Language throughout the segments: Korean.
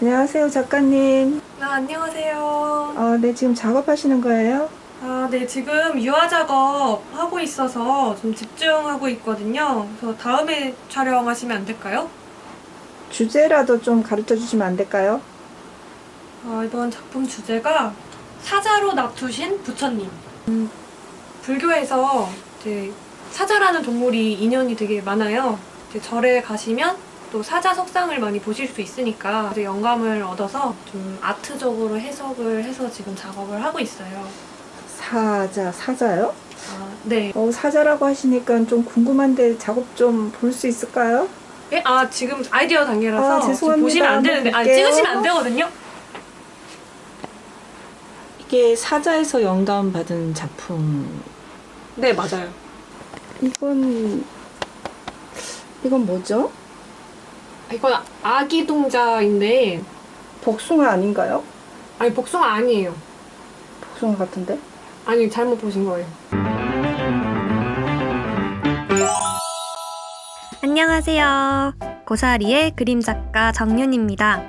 안녕하세요, 작가님. 아, 안녕하세요. 어, 네, 지금 작업하시는 거예요? 아, 네, 지금 유화 작업 하고 있어서 좀 집중하고 있거든요. 그래서 다음에 촬영하시면 안 될까요? 주제라도 좀 가르쳐 주시면 안 될까요? 아, 이번 작품 주제가 사자로 납두신 부처님. 음, 불교에서 이제 사자라는 동물이 인연이 되게 많아요. 이제 절에 가시면 또 사자 석상을 많이 보실 수 있으니까 영감을 얻어서 좀 아트적으로 해석을 해서 지금 작업을 하고 있어요. 사자, 사자요? 아, 네. 어, 사자라고 하시니까 좀 궁금한데 작업 좀 볼 수 있을까요? 예? 아 지금 아이디어 단계라서 아, 지금 죄송합니다. 보시면 안 되는데 아 한번 볼게요. 찍으시면 안 되거든요. 이게 사자에서 영감 받은 작품. 네 맞아요. 이건, 이건 뭐죠? 이건 아기 동자인데 복숭아 아닌가요? 아니 복숭아 아니에요. 복숭아 같은데? 아니 잘못 보신 거예요. 안녕하세요. 고사리의 그림 작가 정윤입니다.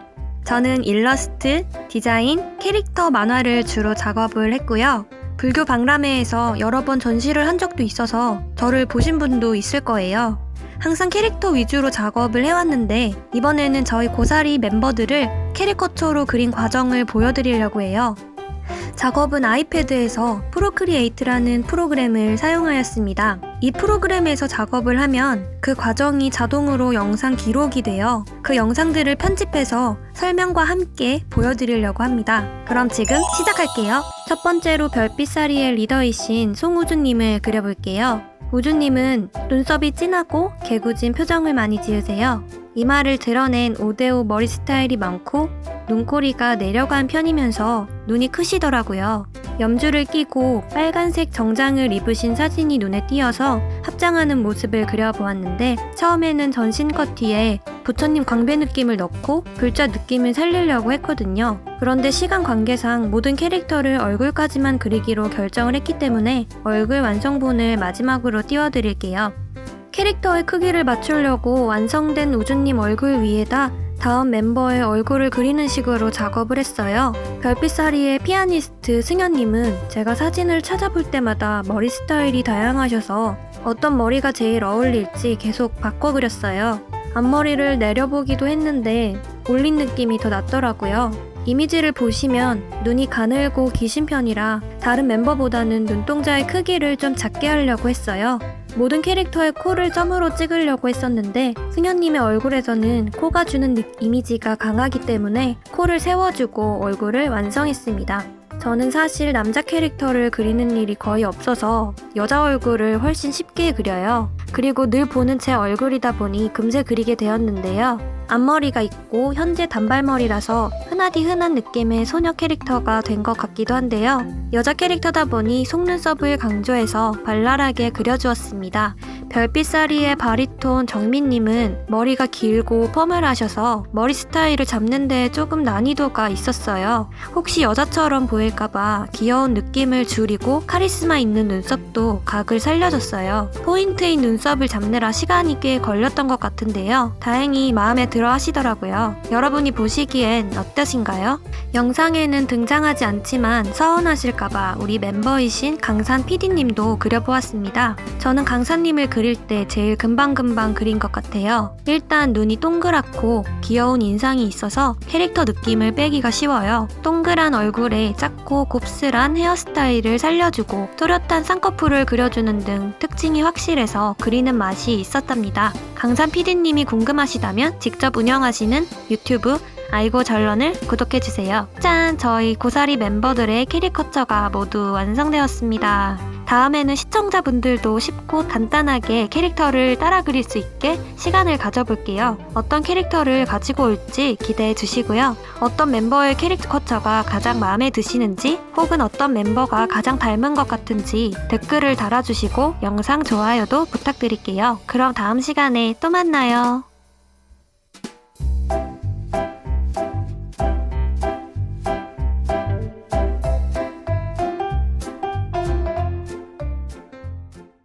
저는 일러스트, 디자인, 캐릭터 만화를 주로 작업을 했고요. 불교 박람회에서 여러 번 전시를 한 적도 있어서 저를 보신 분도 있을 거예요. 항상 캐릭터 위주로 작업을 해왔는데 이번에는 저희 고사리 멤버들을 캐리커처로 그린 과정을 보여드리려고 해요. 작업은 아이패드에서 프로크리에이트라는 프로그램을 사용하였습니다. 이 프로그램에서 작업을 하면 그 과정이 자동으로 영상 기록이 되어 그 영상들을 편집해서 설명과 함께 보여드리려고 합니다. 그럼 지금 시작할게요. 첫 번째로 별빛사리의 리더이신 송우주님을 그려볼게요. 우주님은 눈썹이 진하고 개구진 표정을 많이 지으세요. 이마를 드러낸 5대5 머리 스타일이 많고 눈꼬리가 내려간 편이면서 눈이 크시더라고요. 염주를 끼고 빨간색 정장을 입으신 사진이 눈에 띄어서 합장하는 모습을 그려보았는데 처음에는 전신 컷 뒤에 부처님 광배 느낌을 넣고 글자 느낌을 살리려고 했거든요. 그런데 시간 관계상 모든 캐릭터를 얼굴까지만 그리기로 결정을 했기 때문에 얼굴 완성본을 마지막으로 띄워드릴게요. 캐릭터의 크기를 맞추려고 완성된 우주님 얼굴 위에다 다음 멤버의 얼굴을 그리는 식으로 작업을 했어요. 별빛사리의 피아니스트 승현님은 제가 사진을 찾아볼 때마다 머리 스타일이 다양하셔서 어떤 머리가 제일 어울릴지 계속 바꿔 그렸어요. 앞머리를 내려보기도 했는데 올린 느낌이 더 낫더라고요. 이미지를 보시면 눈이 가늘고 기신 편이라 다른 멤버보다는 눈동자의 크기를 좀 작게 하려고 했어요. 모든 캐릭터의 코를 점으로 찍으려고 했었는데 승현님의 얼굴에서는 코가 주는 느- 이미지가 강하기 때문에 코를 세워주고 얼굴을 완성했습니다. 저는 사실 남자 캐릭터를 그리는 일이 거의 없어서 여자 얼굴을 훨씬 쉽게 그려요. 그리고 늘 보는 제 얼굴이다 보니 금세 그리게 되었는데요. 앞머리가 있고 현재 단발머리라서 흔하디 흔한 느낌의 소녀 캐릭터가 된 것 같기도 한데요. 여자 캐릭터다 보니 속눈썹을 강조해서 발랄하게 그려주었습니다. 별빛사리의 바리톤 정민님은 머리가 길고 펌을 하셔서 머리 스타일을 잡는데 조금 난이도가 있었어요. 혹시 여자처럼 보일까봐 귀여운 느낌을 줄이고 카리스마 있는 눈썹도 각을 살려줬어요. 포인트인 눈썹을 잡느라 시간이 꽤 걸렸던 것 같은데요. 다행히 마음에 들어 하시더라고요. 여러분이 보시기엔 어떠신가요? 영상에는 등장하지 않지만 서운하실까봐 우리 멤버이신 강산 PD님도 그려보았습니다. 저는 강산님을 그릴 때 제일 금방금방 그린 것 같아요. 일단 눈이 동그랗고 귀여운 인상이 있어서 캐릭터 느낌을 빼기가 쉬워요. 동그란 얼굴에 작고 곱슬한 헤어스타일을 살려주고 또렷한 쌍꺼풀을 그려주는 등 특징이 확실해서 그리는 맛이 있었답니다. 강산 PD님이 궁금하시다면 직접 운영하시는 유튜브 아이고 전런을 구독해주세요. 짠! 저희 고사리 멤버들의 캐리커처가 모두 완성되었습니다. 다음에는 시청자분들도 쉽고 간단하게 캐릭터를 따라 그릴 수 있게 시간을 가져볼게요. 어떤 캐릭터를 가지고 올지 기대해 주시고요. 어떤 멤버의 캐릭터처가 가장 마음에 드시는지 혹은 어떤 멤버가 가장 닮은 것 같은지 댓글을 달아주시고 영상 좋아요도 부탁드릴게요. 그럼 다음 시간에 또 만나요.